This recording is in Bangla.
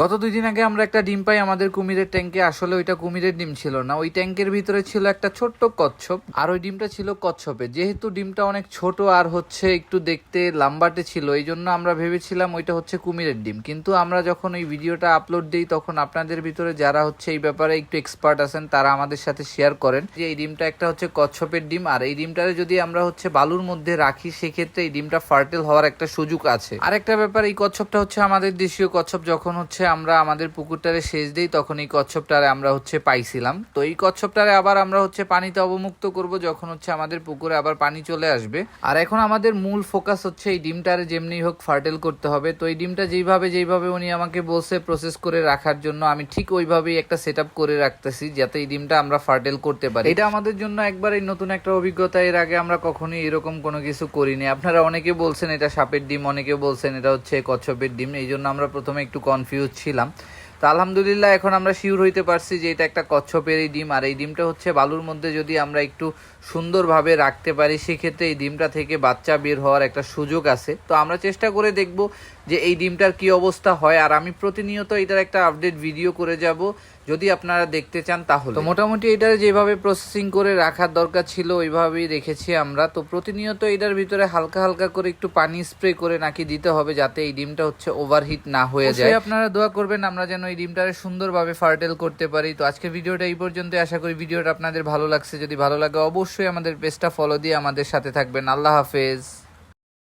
গত দুই দিন আগে আমরা একটা ডিম পাই আমাদের কুমিরের ট্যাঙ্কে আসলে ওইটা কুমিরের ডিম ছিল না। ওই ট্যাঙ্কের ভিতরে ছিল একটা ছোট্ট কচ্ছপ। আর ওই ডিমটা ছিল কচ্ছপে। যেহেতু ডিমটা অনেক ছোট আর হচ্ছে একটু দেখতে লাম্বাটে ছিল, এই জন্য আমরা ভেবেছিলাম ওইটা হচ্ছে কুমিরের ডিম। কিন্তু আমরা যখন ওই ভিডিওটা আপলোড দিই, তখন আপনাদের ভিতরে যারা হচ্ছে এই ব্যাপারে একটু এক্সপার্ট আছেন, তারা আমাদের সাথে শেয়ার করেন যে এই ডিমটা একটা হচ্ছে কচ্ছপের ডিম। আর এই ডিমটারে যদি আমরা হচ্ছে বালুর মধ্যে রাখি, সেক্ষেত্রে এই ডিমটা ফার্টেল হওয়ার একটা সুযোগ আছে। আর একটা ব্যাপার, এই কচ্ছপটা হচ্ছে আমাদের দেশীয় কচ্ছপ। যখন হচ্ছে আমরা আমাদের পুকুরটারে সেচ দিই, তখন এই কচ্ছপটারে আমরা হচ্ছে পাইছিলাম। তো এই কচ্ছপটারে আবার আমরা হচ্ছে পানিতে অবমুক্ত করব, যখন হচ্ছে আমাদের পুকুরে আবার পানি চলে আসবে। আর এখন আমাদের মূল ফোকাস হচ্ছে এই ডিমটারে যেমনি হোক ফার্টেল করতে হবে। তো এই ডিমটা যেইভাবে যেইভাবে উনি আমাকে বলছে প্রসেস করে রাখার জন্য, আমি ঠিক ওইভাবেই একটা সেট করে রাখতেছি, যাতে এই ডিমটা আমরা ফার্টেল করতে পারি। এটা আমাদের জন্য একবারই নতুন একটা অভিজ্ঞতা, এর আগে আমরা কখনোই এরকম কোনো কিছু করিনি। আপনারা অনেকে বলছেন এটা সাপের ডিম, অনেকে বলছেন এটা হচ্ছে কচ্ছপের ডিম এই জন্য আমরা প্রথমে একটু কনফিউজ ছিলাম। তো আলহামদুলিল্লাহ এখন আমরা শিওর হইতে পারছি যে এটা একটা কচ্ছপের এই ডিম। আর এই ডিমটা হচ্ছে বালুর মধ্যে যদি আমরা একটু সুন্দরভাবে রাখতে পারি, সেক্ষেত্রে এই ডিমটা থেকে বাচ্চা বের হওয়ার একটা সুযোগ আছে। তো আমরা চেষ্টা করে দেখব যে এই ডিমটার কি অবস্থা হয় আর আমি প্রতিনিয়ত এটার একটা আপডেট ভিডিও করে যাব যদি আপনারা দেখতে চান তাহলে। তো মোটামুটি এটার যেভাবে প্রসেসিং করে রাখার দরকার ছিল ওইভাবেই রেখেছি আমরা। তো প্রতিনিয়ত এটার ভিতরে হালকা হালকা করে একটু পানি স্প্রে করে নাকি দিতে হবে যাতে এই ডিমটা হচ্ছে ওভারহিট না হয়ে যায়। আপনারা দোয়া করবেন আমরা যেন এই ডিমটারে সুন্দরভাবে ফার্টেল করতে পারি। তো আজকে ভিডিওটা এই পর্যন্ত আশা করি ভিডিওটা আপনাদের ভালো লাগছে। যদি ভালো লাগে অবশ্যই আমাদের পেজটা ফলো দিয়ে আমাদের সাথে থাকবেন। আল্লাহ হাফেজ।